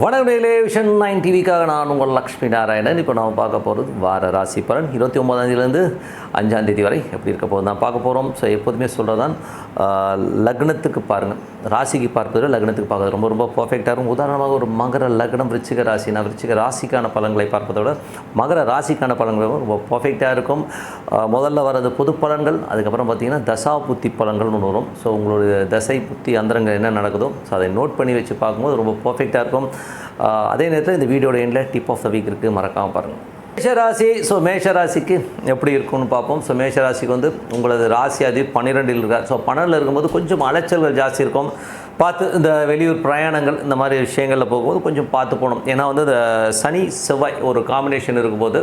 வணக்கம் vision nine டிவிக்காக நான் உங்கள் லக்ஷ்மி நாராயணன். இப்போ நம்ம பார்க்க போகிறது வார ராசி பலன். இருபத்தி ஒன்பதாந்தேதியிலேருந்து அஞ்சாந்தேதி வரை எப்படி இருக்க போகுது நான் பார்க்க போகிறோம். ஸோ எப்போதுமே சொல்கிறதான் லக்னத்துக்கு பாருங்கள் ராசிக்கு பார்ப்பதோ லக்னத்துக்கு பார்ப்பது ரொம்ப ரொம்ப பர்ஃபெக்டாக இருக்கும். உதாரணமாக ஒரு மகர லக்னம் விருச்சிக ராசினா விருச்சிக ராசிக்கான பலன்களை பார்ப்பதோட மகர ராசிக்கான பலன்கள் ரொம்ப பர்ஃபெக்டாக இருக்கும். முதல்ல வர்றது பொது பலன்கள் அதுக்கப்புறம் பார்த்திங்கன்னா தசா புத்தி பலன்கள்னு ஒன்று வரும். ஸோ உங்களுடைய தசை புத்தி அந்தரங்கள் என்ன நடக்குதோ ஸோ அதை நோட் பண்ணி வச்சு பார்க்கும்போது ரொம்ப பர்ஃபெக்டாக இருக்கும். அதே நேரத்தில் இந்த வீடியோட எண்டில் டிப் ஆஃப் த வீக் இருக்குது மறக்காமல் பாருங்கள் மேஷராசி ஸோ மேஷராசிக்கு எப்படி இருக்கும்னு பார்ப்போம். ஸோ மேஷராசிக்கு வந்து உங்களது ராசி அதி பன்னிரெண்டில் இருக்கார். ஸோ பன்னெண்டில் இருக்கும்போது கொஞ்சம் அலைச்சல்கள் ஜாஸ்தி இருக்கும். பார்த்து இந்த வெளியூர் பிரயாணங்கள் இந்த மாதிரி விஷயங்களில் போகும்போது கொஞ்சம் பார்த்து போகணும். ஏன்னா வந்து இந்த சனி செவ்வாய் ஒரு காம்பினேஷன் இருக்கும்போது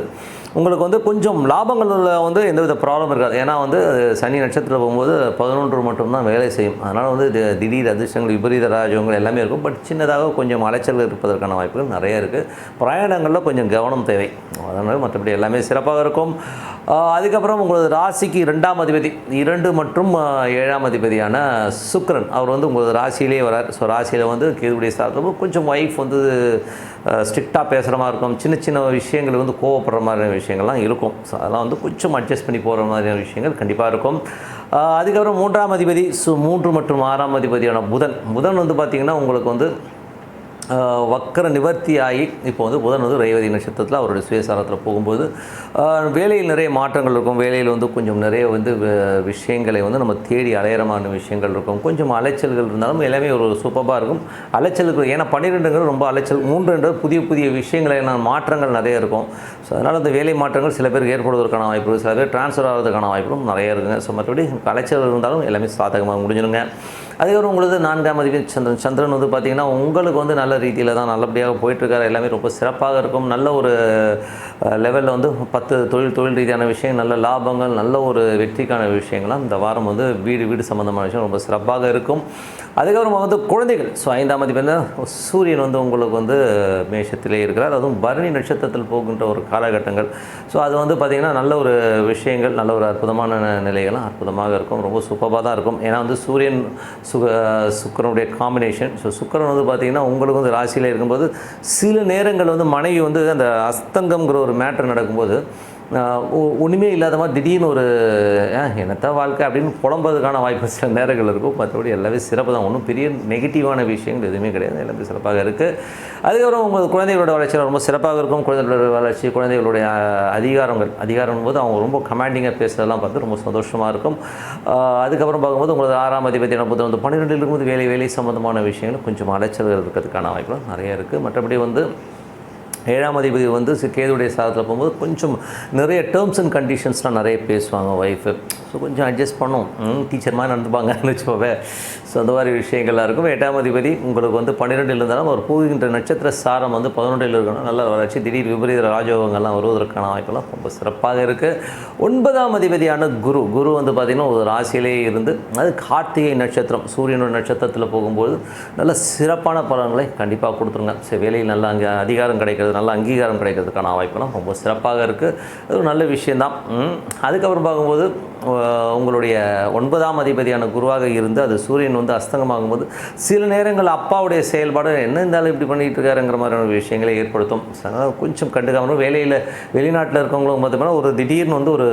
உங்களுக்கு வந்து கொஞ்சம் லாபங்களில் வந்து எந்தவித ப்ராப்ளம் இருக்காது. ஏன்னா வந்து சனி நட்சத்திரம் போகும்போது பதினொன்று மட்டும்தான் வேலை செய்யும். அதனால் வந்து திடீர் அதிர்ஷ்டங்கள் விபரீத ராஜகங்கள் எல்லாமே இருக்கும். பட் சின்னதாக கொஞ்சம் அலைச்சல் இருப்பதற்கான வாய்ப்புகள் நிறைய இருக்குது பிரயாணங்களில் கொஞ்சம் கவனம் தேவை. அதனால் மற்றபடி எல்லாமே சிறப்பாக இருக்கும். அதுக்கப்புறம் உங்களது ராசிக்கு இரண்டாம் அதிபதி இரண்டு மற்றும் ஏழாம் அதிபதியான சுக்கிரன். அவர் வந்து உங்களது ராசியிலே வரார். ஸோ ராசியில் வந்து கேதுடைய ஸ்தானத்தில் கொஞ்சம் ஒய்ஃப் வந்து ஸ்ட்ரிக்டாக பேசுகிற மாதிரி இருக்கும். சின்ன சின்ன விஷயங்கள் வந்து கோவப்படுற மாதிரி விஷயங்கள்லாம் இருக்கும். ஸோ அதெல்லாம் வந்து கொஞ்சம் அட்ஜஸ்ட் பண்ணி போகிற மாதிரியான விஷயங்கள் கண்டிப்பாக இருக்கும். அதுக்கப்புறம் மூன்றாம் அதிபதி ஸோ மூன்று மற்றும் ஆறாம் அதிபதியான புதன். புதன் வந்து பார்த்திங்கன்னா உங்களுக்கு வந்து வக்கர நிவர்த்தி ஆகி இப்போ வந்து புதன் வந்து ரேவதி நட்சத்திரத்தில் அவருடைய சுயசாரத்தில் போகும்போது வேலையில் நிறைய மாற்றங்கள் இருக்கும். வேலையில் வந்து கொஞ்சம் நிறைய வந்து விஷயங்களை வந்து நம்ம தேடி அலையிறமான விஷயங்கள் இருக்கும். கொஞ்சம் அலைச்சல்கள் இருந்தாலும் எல்லாமே ஒரு சூப்பராக இருக்கும். அலைச்சலுக்கு ஏன்னா பன்னிரெண்டுங்கிறது ரொம்ப அலைச்சல். மூன்றுன்றது புதிய புதிய விஷயங்களான மாற்றங்கள் நிறைய இருக்கும். ஸோ அதனால் அந்த வேலை மாற்றங்கள் சில பேருக்கு ஏற்படுவதற்கான வாய்ப்பு சில பேர் ட்ரான்ஸ்ஃபர் ஆகிறதுக்கான வாய்ப்புகளும் நிறைய இருக்குங்க. ஸோ மற்றபடி அலைச்சல் இருந்தாலும் எல்லாமே சாதகமாக முடிஞ்சிடுங்க. அதுக்கப்புறம் உங்களுக்கு நான்காம் அதிபதி சந்திரன். சந்திரன் வந்து பார்த்திங்கன்னா உங்களுக்கு வந்து நல்ல ரீதியில் தான் நல்லபடியாக போயிட்டுருக்காரு. எல்லாமே ரொம்ப சிறப்பாக இருக்கும். நல்ல ஒரு லெவலில் வந்து பத்து தொழில் தொழில் ரீதியான விஷயம் நல்ல லாபங்கள் நல்ல ஒரு வெற்றிக்கான விஷயங்கள்லாம் இந்த வாரம் வந்து வீடு வீடு சம்மந்தமான விஷயம் ரொம்ப சிறப்பாக இருக்கும். அதுக்கப்புறம் வந்து குழந்தைகள். ஸோ ஐந்தாம் அதிபதி சூரியன் வந்து உங்களுக்கு வந்து மேஷத்திலே இருக்கிறார். அதுவும் பரணி நட்சத்திரத்தில் போகின்ற ஒரு காலகட்டங்கள். ஸோ அது வந்து பார்த்திங்கன்னா நல்ல ஒரு விஷயங்கள் நல்ல ஒரு அற்புதமான நிலைகள்லாம் அற்புதமாக இருக்கும். ரொம்ப சூப்பராக தான் இருக்கும். ஏன்னா வந்து சூரியன் சுக சுக்கரனுடைய காம்பினேஷன் ஸோ சுக்கரன் வந்து பார்த்திங்கன்னா உங்களுக்கு வந்து ராசியில் இருக்கும்போது சில நேரங்கள் வந்து மனைவி வந்து அந்த அஸ்தங்கம்ங்கிற ஒரு மேட்டர் நடக்கும்போது ஒன்றுமே இல்லாத மாதிரி திடீர்னு ஒரு என்னத்தான் வாழ்க்கை அப்படின்னு புலம்புறதுக்கான வாய்ப்பு சில நேரங்கள் இருக்கும். மற்றபடி எல்லாமே சிறப்பு தான் ஒன்றும் பெரிய நெகட்டிவான விஷயங்கள் எதுவுமே கிடையாது. எல்லாமே சிறப்பாக இருக்குது அதுக்கப்புறம் உங்கள் குழந்தைகளோட வளர்ச்சி ரொம்ப சிறப்பாக இருக்கும். குழந்தைகளோட வளர்ச்சி குழந்தைகளுடைய அதிகாரங்கள் அதிகாரம் போது அவங்க ரொம்ப கமாண்டிங்காக பேசுறதெல்லாம் பார்த்து ரொம்ப சந்தோஷமாக இருக்கும். அதுக்கப்புறம் பார்க்கும்போது உங்களது ஆறாம் அதிபதி புதன் வந்து பன்னிரெண்டில் இருக்கும்போது வேலை வேலை சம்மந்தமான விஷயங்கள் கொஞ்சம் அலைச்சல்கள் இருக்கிறதுக்கான வாய்ப்புகள் நிறைய இருக்குது மற்றபடி வந்து ஏழாம் அதிபதி வந்து கேதுடைய சாதத்தில் போகும்போது கொஞ்சம் நிறைய டேர்ம்ஸ் அண்ட் கண்டிஷன்ஸ்லாம் நிறைய பேசுவாங்க ஒய்ஃபு ஸோ கொஞ்சம் அட்ஜஸ்ட் பண்ணும். டீச்சர் மாதிரி நடந்துப்பாங்கன்னு வச்சுக்கோவே. ஸோ அந்த மாதிரி விஷயங்கள்லாம் இருக்கும். எட்டாம் அதிபதி உங்களுக்கு வந்து பன்னிரெண்டில் இருந்தாலும் ஒரு பூவிகின்ற நட்சத்திர சாரம் வந்து பதினொன்றில் இருக்கணும். நல்ல வளர்ச்சி. திடீர் விபரீத ராஜயோகங்கள்லாம் வருவதற்கான வாய்ப்பெல்லாம் ரொம்ப சிறப்பாக இருக்குது ஒன்பதாம் அதிபதியான குரு. குரு வந்து பார்த்திங்கன்னா ஒரு ராசியிலே இருந்து அது கார்த்திகை நட்சத்திரம். சூரியனோட நட்சத்திரத்தில் போகும்போது நல்ல சிறப்பான பலன்களை கண்டிப்பாக கொடுத்துருங்க. சரி வேலையில் நல்ல அங்கே அதிகாரம் கிடைக்கிறது நல்ல அங்கீகாரம் கிடைக்கிறதுக்கான வாய்ப்புலாம் ரொம்ப சிறப்பாக இருக்குது அது நல்ல விஷயந்தான் அதுக்கப்புறம் பார்க்கும்போது உங்களுடைய ஒன்பதாம் அதிபதியான குருவாக இருந்து அது சூரியன் வந்து அஸ்தங்கமாகும்போது சில நேரங்கள் அப்பாவுடைய செயல்பாடு என்ன இருந்தாலும் இப்படி பண்ணிட்டு இருக்காருங்கிற மாதிரியான விஷயங்களை ஏற்படுத்தும். கொஞ்சம் கண்டுக்காமல் வேலையில் வெளிநாட்டில் இருக்கவங்களும் பார்த்தோம்னா ஒரு திடீர்னு வந்து ஒரு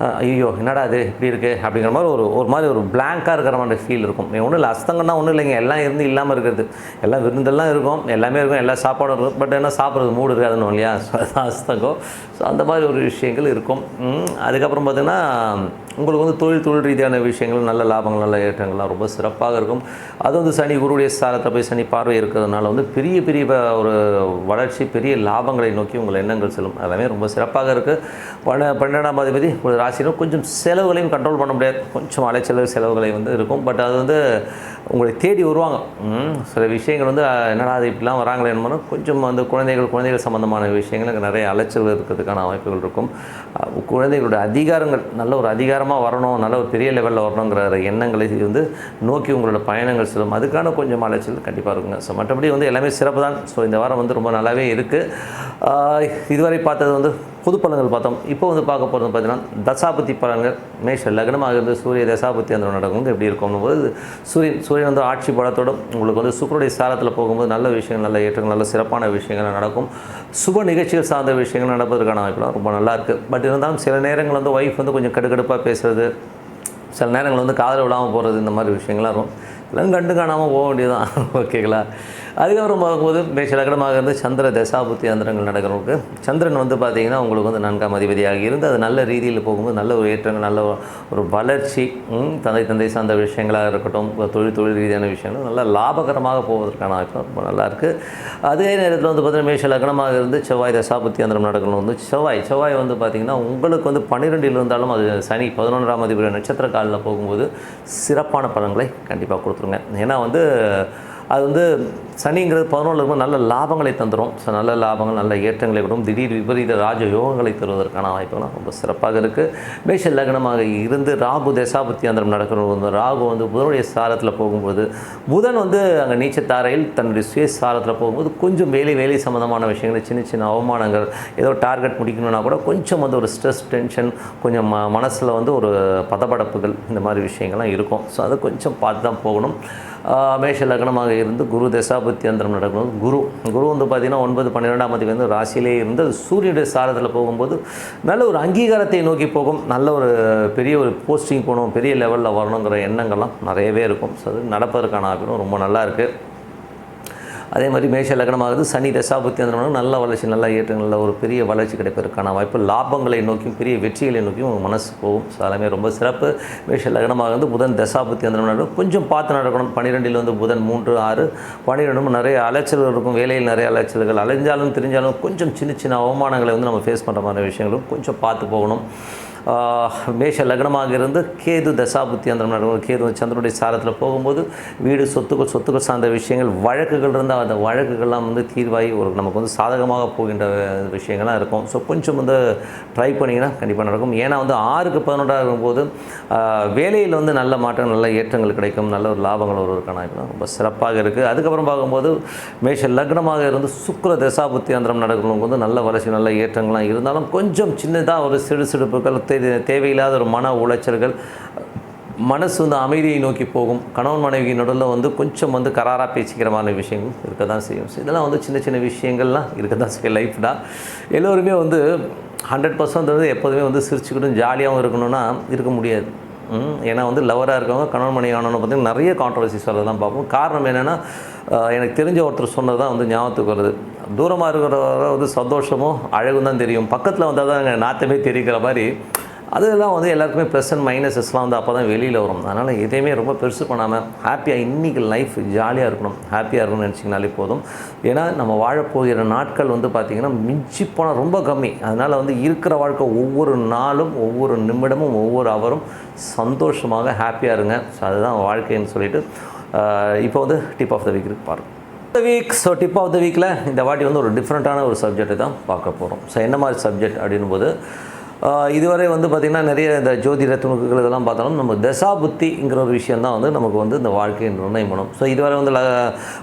ஐயோ என்னடா இது? இப்படி இருக்குது அப்படிங்கிற மாதிரி ஒரு ஒரு மாதிரி ஒரு பிளாங்காக இருக்கிற மாதிரி ஃபீல் இருக்கும். ஒன்றும் இல்லை அஸ்தங்கன்னா ஒன்றும் இல்லைங்க. எல்லாம் இருந்து இல்லாமல் இருக்கிறது. எல்லாம் விருந்தெல்லாம் இருக்கும். எல்லாமே இருக்கும். எல்லா சாப்பாடும் இருக்கும். பட் என்ன சாப்பிட்றது? மூடு இருக்காதுன்னு இல்லையா? ஸோ அஸ்தங்கம். ஸோ அந்த மாதிரி ஒரு விஷயங்கள் இருக்கும். அதுக்கப்புறம் பார்த்திங்கன்னா உங்களுக்கு வந்து தொழில் தொழில் ரீதியான விஷயங்கள் நல்ல லாபங்கள் நல்ல ஏற்றங்கள்லாம் ரொம்ப சிறப்பாக இருக்கும். அது வந்து சனி குருடைய சாரத்தை போய் சனி பார்வை இருக்கிறதுனால வந்து பெரிய பெரிய ஒரு வளர்ச்சி பெரிய லாபங்களை நோக்கி உங்கள் எண்ணங்கள் செல்லும். எல்லாமே ரொம்ப சிறப்பாக இருக்குது பன்ன பன்னெண்டாம் அதிபதி ஒரு ராசியிலும் கொஞ்சம் செலவுகளையும் கண்ட்ரோல் பண்ண முடியாது. கொஞ்சம் அலைச்சல் செலவுகளை வந்து இருக்கும். பட் அது வந்து உங்களை தேடி வருவாங்க. சில விஷயங்கள் வந்து என்னடா அது இப்படிலாம் வராங்களே என்னமோ கொஞ்சம் அந்த குழந்தைகள் குழந்தைகள் சம்மந்தமான விஷயங்கள் அங்கே நிறைய அலைச்சல் இருக்கிறதுக்கான வாய்ப்புகள் இருக்கும். குழந்தைகளோட குழந்தைகளுடைய அதிகாரங்கள் நல்ல ஒரு அதிகாரமாக வரணும் நல்ல ஒரு பெரிய லெவலில் வரணுங்கிற எண்ணங்களை வந்து நோக்கி உங்களோட பயணங்கள் செல்லும். அதுக்கான கொஞ்சம் அலைச்சல் கண்டிப்பாக இருக்குங்க. ஸோ மற்றபடி வந்து எல்லாமே சிறப்பு தான் ஸோ இந்த வாரம் வந்து ரொம்ப நல்லாவே இருக்குது இதுவரை பார்த்தது வந்து புது பலன்கள் பார்த்தோம். இப்போ வந்து பார்க்க போகிறது பார்த்தீங்கன்னா தசாபதி பலன்கள் மேஷ லக்னமாக இருந்து சூரிய தசாபதி அந்த நடக்கும் எப்படி இருக்கும்னு போது சூரியன் சூரியன் வந்து ஆட்சி பலத்தோட உங்களுக்கு வந்து சுக்கருடைய சாரத்தில் போகும்போது நல்ல விஷயங்கள் நல்ல ஏற்றங்கள் நல்ல சிறப்பான விஷயங்கள் நடக்கும். சுப நிகழ்ச்சிகள் சார்ந்த விஷயங்கள் நடப்பதற்கான வாய்ப்புலாம் ரொம்ப நல்லா இருக்குது பட் இருந்தாலும் சில நேரங்கள் வந்து ஒய்ஃப் வந்து கொஞ்சம் கடுக்கடுப்பாக பேசுகிறது சில நேரங்கள் வந்து காதல் விடாமல் போகிறது இந்த மாதிரி விஷயங்கள்லாம் இருக்கும் எல்லாம் கண்டு காணாமல் போக வேண்டியதுதான். ஓகேங்களா அதுக்கப்புறம் பார்க்கும்போது மேஷ இருந்து சந்திர தசாபுத்தி அந்தரங்கள் நடக்கிறவங்களுக்கு சந்திரன் வந்து பார்த்திங்கன்னா உங்களுக்கு வந்து நான்காம் அதிபதியாக இருந்து அது நல்ல ரீதியில் போகும்போது நல்ல ஒரு ஏற்றங்கள் நல்ல ஒரு வளர்ச்சி ம், தந்தை தந்தை சார்ந்த விஷயங்களாக இருக்கட்டும் தொழில் தொழில் ரீதியான விஷயங்கள் நல்லா லாபகரமாக போவதற்கான வாய்ப்பு ரொம்ப நல்லாயிருக்கு அதே நேரத்தில் வந்து பார்த்திங்கன்னா மேஷ லக்னமாக இருந்து செவ்வாய் தசாபுத்தி அந்தரம் நடக்கணும் வந்து செவ்வாய் செவ்வாய் வந்து பார்த்திங்கன்னா உங்களுக்கு வந்து பன்னிரெண்டில் இருந்தாலும் அது சனி பதினொன்றாம் அதிபதி நட்சத்திர காலில் போகும்போது சிறப்பான பலன்களை கண்டிப்பாக கொடுத்துருங்க. ஏன்னா வந்து அது வந்து சனிங்கிறது பதினொன்று இருக்கும்போது நல்ல லாபங்களை தந்துடும் ஸோ நல்ல லாபங்கள் நல்ல ஏற்றங்களை கொடுக்கும். திடீர் விபரீத ராஜ யோகங்களை தருவதற்கான வாய்ப்புகள்லாம் ரொம்ப சிறப்பாக இருக்குது மேஷ லக்னமாக இருந்து ராகு தசாபுத்தி அந்தரம் நடக்கிறது வந்து ராகு வந்து புதனுடைய சாரத்தில் போகும்போது புதன் வந்து அங்கே நீச்சத்தாரையில் தன்னுடைய சுய சாரத்தில் போகும்போது கொஞ்சம் வேலை வேலை சம்மந்தமான விஷயங்கள் சின்ன சின்ன அவமானங்கள் ஏதோ டார்கெட் முடிக்கணும்னா கூட கொஞ்சம் வந்து ஒரு ஸ்ட்ரெஸ் டென்ஷன் கொஞ்சம் ம மனசில் வந்து ஒரு பதபடப்புகள் இந்த மாதிரி விஷயங்கள்லாம் இருக்கும். ஸோ அதை கொஞ்சம் பார்த்து தான் போகணும் மேஷ லக்னமாக இருந்து குரு தசாபுத்தி அந்தரம் நடக்கும் குரு குரு வந்து பார்த்திங்கன்னா ஒன்பது பன்னிரெண்டாம் தேதி வந்து ராசியிலே இருந்து அது சூரியனுடைய சாரத்தில் போகும்போது நல்ல ஒரு அங்கீகாரத்தை நோக்கி போகும். நல்ல ஒரு பெரிய ஒரு போஸ்டிங் போகணும். பெரிய லெவலில் வரணுங்கிற எண்ணங்கள்லாம் நிறையவே இருக்கும். ஸோ அது நடப்பதற்கான ஆப்பிடும் ரொம்ப நல்லா இருக்குது அதே மாதிரி மேஷ லக்னமாகிறது சனி தசாபுத்தி நல்ல வளர்ச்சி நல்ல ஏற்றம் நல்ல ஒரு பெரிய வளர்ச்சி கிடைப்பதற்கான வாய்ப்பு லாபங்களை நோக்கியும் பெரிய வெற்றிகளை நோக்கியும் உங்கள் மனசு போகும். ஸோ எல்லாமே ரொம்ப சிறப்பு. மேஷ லக்னமாக வந்து புதன் தசாபுத்தி நடக்கும். கொஞ்சம் பார்த்து நடக்கணும். பன்னிரெண்டில் வந்து புதன் மூன்று ஆறு. பன்னிரெண்டும் நிறைய அலைச்சல்கள் இருக்கும். வேலையில் நிறைய அலைச்சல்கள். அலைஞ்சாலும் தெரிஞ்சாலும் கொஞ்சம் சின்ன சின்ன அவமானங்களை வந்து நம்ம ஃபேஸ் பண்ணுற மாதிரி விஷயங்களும் கொஞ்சம் பார்த்து போகணும். மேஷ லக்னமாக இருந்து கேது தசாபுத்தி அந்த நடக்கும் கேது சந்திரனுடைய சாரத்தில் போகும்போது வீடு சொத்துக்கள் சொத்துக்கள் சார்ந்த விஷயங்கள் வழக்குகள் இருந்தால் அந்த வழக்குகள்லாம் வந்து தீர்வாகி ஒரு நமக்கு வந்து சாதகமாக போகின்ற விஷயங்கள்லாம் இருக்கும். ஸோ கொஞ்சம் வந்து ட்ரை பண்ணிங்கன்னா கண்டிப்பாக நடக்கும். ஏன்னா வந்து ஆறுக்கு பதினொன்றாக இருக்கும்போது வேலையில் வந்து நல்ல மாற்றங்கள் நல்ல ஏற்றங்கள் கிடைக்கும். நல்ல ஒரு லாபங்கள் ஒரு வாய்ப்புலாம் ரொம்ப சிறப்பாக இருக்குது அதுக்கப்புறம் பார்க்கும்போது மேஷ லக்னமாக இருந்து சுக்கர தசாபுத்தி அந்தரம் நடக்கிறவங்க வந்து நல்ல வளர்ச்சி நல்ல ஏற்றங்கள்லாம் இருந்தாலும் கொஞ்சம் சின்னதாக ஒரு சிடு சிடுப்புகள் தேவையில்லாத ஒரு மன உளைச்சல்கள் மனசு வந்து அமைதியை நோக்கி போகும். கணவன் மனைவி நடுவில் வந்து கொஞ்சம் வந்து கராராக பேசிக்கிற மாதிரி விஷயங்கள் இருக்க தான் செய்யும். ஸோ இதெல்லாம் வந்து சின்ன சின்ன விஷயங்கள்லாம் இருக்க தான் செய்யும் லைஃப்டா எல்லோருமே வந்து ஹண்ட்ரட் பர்சன்ட் வந்து எப்போதுமே வந்து சிரிச்சுக்கிட்டும் ஜாலியாகவும் இருக்கணும்னா இருக்க முடியாது. ஏன்னா வந்து லவராக இருக்கவங்க கணவன் மனைவி ஆனவங்க பார்த்தீங்கன்னா நிறைய கான்ட்ரவர்சிஸ் தான் பார்ப்போம். காரணம் என்னென்னா எனக்கு தெரிஞ்ச ஒருத்தர் சொன்னது தான் வந்து ஞாபகத்துக்கு வருது. தூரமாக இருக்கிறவரை வந்து சந்தோஷமும் அழகும் தான் தெரியும். பக்கத்தில் வந்தால் தான் நாத்தமே தெரிவிக்கிற மாதிரி அதெல்லாம் வந்து எல்லாருக்குமே ப்ளஸ் அண்ட் மைனஸஸ்லாம் வந்து அப்போ தான் வெளியில் வரும். அதனால் எதையுமே ரொம்ப பெருசு பண்ணாமல் ஹாப்பியாக இன்றைக்கி லைஃப் ஜாலியாக இருக்கணும். ஹாப்பியாக இருக்கணும்னு நினச்சிங்கனாலே போதும். ஏன்னா நம்ம வாழப்போகிற நாட்கள் வந்து பார்த்திங்கன்னா மிஞ்சி போனால் ரொம்ப கம்மி. அதனால் வந்து இருக்கிற வாழ்க்கை ஒவ்வொரு நாளும் ஒவ்வொரு நிமிடமும் ஒவ்வொரு அவரும் சந்தோஷமாக ஹாப்பியாக இருங்க. ஸோ அதுதான் வாழ்க்கைன்னு சொல்லிட்டு இப்போ வந்து டிப் ஆஃப் த வீக் இருக்கு பாருங்கள் இந்த week so tip of the வீக்கில் இந்த வாட்டி வந்து ஒரு டிஃப்ரெண்ட்டான ஒரு சப்ஜெக்ட்டு தான் பார்க்க போகிறோம் ஸோ என்ன மாதிரி சப்ஜெக்ட் அப்படின்னும் போது இதுவரை வந்து பார்த்திங்கன்னா நிறைய இந்த ஜோதிட துணுக்குகள் இதெல்லாம் பார்த்தாலும் நம்ம தசாபுத்திங்கிற ஒரு விஷயம் தான் வந்து நமக்கு வந்து இந்த வாழ்க்கையை நிர்ணயம் பண்ணும் ஸோ இதுவரை வந்து ல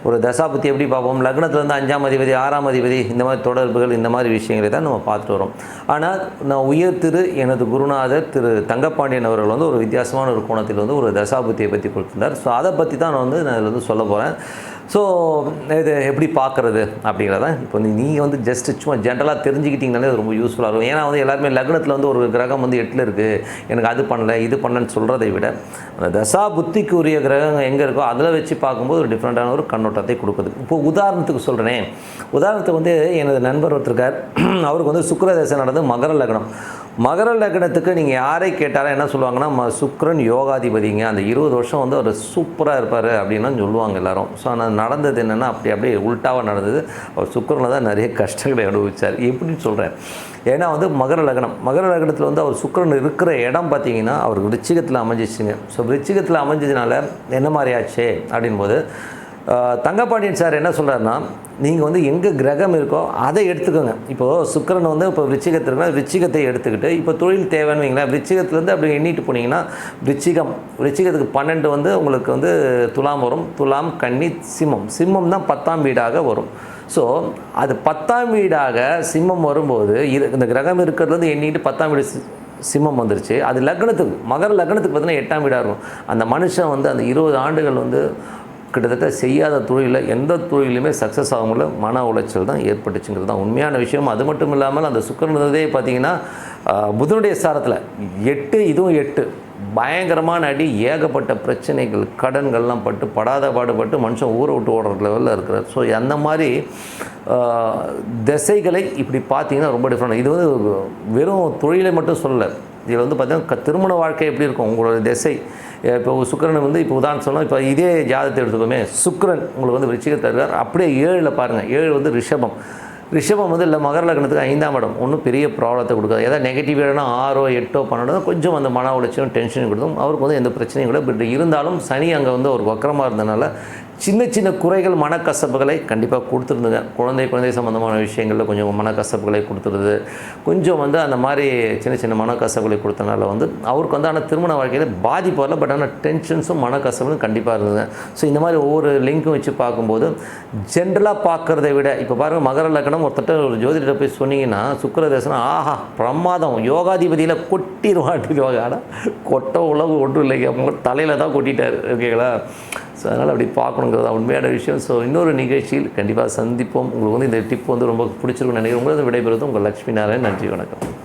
ஒரு தசாபுத்தி எப்படி பார்ப்போம்? லக்னத்தில் இருந்து அஞ்சாம் அதிபதி ஆறாம் அதிபதி இந்த மாதிரி தொடர்புகள் இந்த மாதிரி விஷயங்களை தான் நம்ம பார்த்துட்டு வரோம். ஆனால் நான் உயர் திரு எனது குருநாதர் திரு தங்கப்பாண்டியன் அவர்கள் வந்து ஒரு வித்தியாசமான ஒரு கோணத்தில் வந்து ஒரு தசாபுத்தியை பற்றி கொடுத்திருந்தார். ஸோ அதை பற்றி தான் நான் வந்து நான் இதில் வந்து சொல்ல போகிறேன் ஸோ இது எப்படி பார்க்குறது அப்படிங்கிறத இப்போ நீங்கள் வந்து ஜஸ்ட் சும்மா ஜென்ரலாக தெரிஞ்சுக்கிட்டிங்கனாலே அது ரொம்ப யூஸ்ஃபுல்லாக இருக்கும். ஏன்னா வந்து எல்லாருமே லக்னத்தில் வந்து ஒரு கிரகம் வந்து எட்டில் இருக்குது எனக்கு அது பண்ணல இது பண்ணலன்னு சொல்கிறதை விட அந்த தசா புத்திக்கு உரிய கிரகம் எங்கே இருக்கோ அதில் வச்சு பார்க்கும்போது ஒரு டிஃப்ரெண்ட்டான ஒரு கண்ணோட்டத்தை கொடுக்குது. இப்போ உதாரணத்துக்கு சொல்கிறேனே உதாரணத்துக்கு வந்து எனது நண்பர் ஒருத்தருக்கார். அவருக்கு வந்து சுக்கிர நடந்து மகர லக்னம். மகர லக்னத்துக்கு நீங்கள் யாரை கேட்டாலும் என்ன சொல்லுவாங்கன்னா ம சுக்கிரன் யோகாதிபதிங்க. அந்த இருபது வருஷம் வந்து அவர் சூப்பராக இருப்பார் அப்படின்னு சொல்லுவாங்க எல்லாரும். ஸோ ஆனால் நடந்தது என்னென்னா அப்படி அப்படியே உல்ட்டாவாக நடந்தது. அவர் சுக்கிரனில் தான் நிறைய கஷ்டங்களை அனுபவிச்சார். எப்படின்னு சொல்கிறேன் ஏன்னா வந்து மகர லக்னம். மகர லக்னத்தில் வந்து அவர் சுக்கரன் இருக்கிற இடம் பார்த்தீங்கன்னா அவர் விருச்சிகத்தில் அமைஞ்சிச்சுங்க. ஸோ விருச்சிகத்தில் அமைஞ்சதுனால என்ன மாதிரி ஆச்சு அப்படின் போது தங்கப்பாண்டியன் சார் என்ன சொல்கிறாருன்னா நீங்கள் வந்து எங்கே கிரகம் இருக்கோ அதை எடுத்துக்கோங்க. இப்போது சுக்கரன் வந்து இப்போ விருச்சிகத்தில் இருக்குன்னா விருச்சிகத்தை எடுத்துக்கிட்டு இப்போ தொழில் தேவைன்னு வைங்களேன் விருச்சிகத்துலேருந்து அப்படி எண்ணிட்டு போனீங்கன்னா விருச்சிகம் விருச்சிகத்துக்கு பன்னெண்டு வந்து உங்களுக்கு வந்து துலாம் வரும். துலாம் கன்னி சிம்மம். சிம்மம் தான் பத்தாம் வீடாக வரும். ஸோ அது பத்தாம் வீடாக சிம்மம் வரும்போது இது இந்த கிரகம் இருக்கிறதுலேருந்து எண்ணிட்டு பத்தாம் வீடு சி- சிம்மம் வந்துருச்சு. அது லக்னத்துக்கு மகர லக்னத்துக்கு பார்த்தீங்கன்னா எட்டாம் வீடாக இருக்கும். அந்த மனுஷன் வந்து அந்த இருபது ஆண்டுகள் வந்து கிட்டத்தட்ட செய்யாத தொழிலில் எந்த தொழிலுமே சக்ஸஸ் ஆக முடியல. மன உளைச்சல் தான் ஏற்பட்டுச்சுங்கிறது தான் உண்மையான விஷயம். அது மட்டும் இல்லாமல் அந்த சுக்கரனதே பார்த்தீங்கன்னா புதனுடைய சாரத்தில் எட்டு இதுவும் எட்டு. பயங்கரமான அடி ஏகப்பட்ட பிரச்சனைகள் கடன்கள்லாம் பட்டு படாத பாடுபட்டு மனுஷன் ஊரை விட்டு ஓடுற லெவலில் இருக்கிறார். ஸோ அந்த மாதிரி திசைகளை இப்படி பார்த்தீங்கன்னா ரொம்ப டிஃப்ரெண்ட் இது வந்து வெறும் தொழிலை மட்டும் சொல்லலை. இதில் வந்து பார்த்திங்கன்னா க- திருமண வாழ்க்கை எப்படி இருக்கும்? உங்களோட திசை. இப்போ சுக்கிரன் வந்து இப்போ உதாரணம் சொன்னால் இப்போ இதே ஜாதகத்தை எடுத்துக்கோமே. சுக்கரன் உங்களுக்கு வந்து ரிச்சிகர் இருக்கார். அப்படியே ஏழில் பாருங்கள் ஏழு வந்து ரிஷபம். ரிஷபம் வந்து இல்லை மகர லக்னத்துக்கு ஐந்தாம் இடம். ஒன்றும் பெரிய ப்ராப்ளத்தை கொடுக்காது. ஏதாவது நெகட்டிவ் இடம்னா ஆறோ எட்டோ பன்னெண்டோ கொஞ்சம் அந்த மன உளைச்சலும் டென்ஷன் கொடுக்கும். அவருக்கு வந்து எந்த பிரச்சனையும் கூட பட் இருந்தாலும் சனி அங்கே வந்து ஒரு வக்கரமாக இருந்தனால சின்ன சின்ன குறைகள் மனக்கசப்புகளை கண்டிப்பாக கொடுத்துருந்தது. குழந்தை குழந்தை சம்மந்தமான விஷயங்களில் கொஞ்சம் மனக்கசப்புகளை கொடுத்துருது கொஞ்சம் வந்து அந்த மாதிரி சின்ன சின்ன மனக்கசப்புகளை கொடுத்தனால வந்து அவருக்கு வந்து ஆனால் திருமண வாழ்க்கையில் பாதிப்பு வரல. பட் ஆனால் டென்ஷன்ஸும் மனக்கசப்பும் கண்டிப்பாக இருந்தது. ஸோ இந்த மாதிரி ஒவ்வொரு லிங்க்கும் வச்சு பார்க்கும்போது ஜென்ரலாக பார்க்குறத விட இப்போ பாருங்கள் மகர லக்னம் ஒருத்தட்ட ஒரு ஜோதிட போய் சொன்னீங்கன்னா சுக்கிர தேசனம் ஆஹா பிரமாதம். யோகாதிபதியில் கொட்டிடுவாட்டிடுவாங்க ஆனால் கொட்ட உலகம் ஒன்றும் இல்லைங்க. அவங்க தலையில் தான் கொட்டிட்டார். ஓகேங்களா? ஸோ அதனால் அப்படி பார்க்கணுங்கிறது உண்மையான விஷயம். ஸோ இன்னொரு நிகழ்ச்சியில் கண்டிப்பாக சந்திப்போம். உங்களுக்கு வந்து இந்த டிப் வந்து ரொம்ப பிடிச்சிருக்கும்னு நினைக்கிறேன். உங்களுக்கு விடைபெறுவது உங்கள் லக்ஷ்மி நாராயணன். நன்றி வணக்கம்.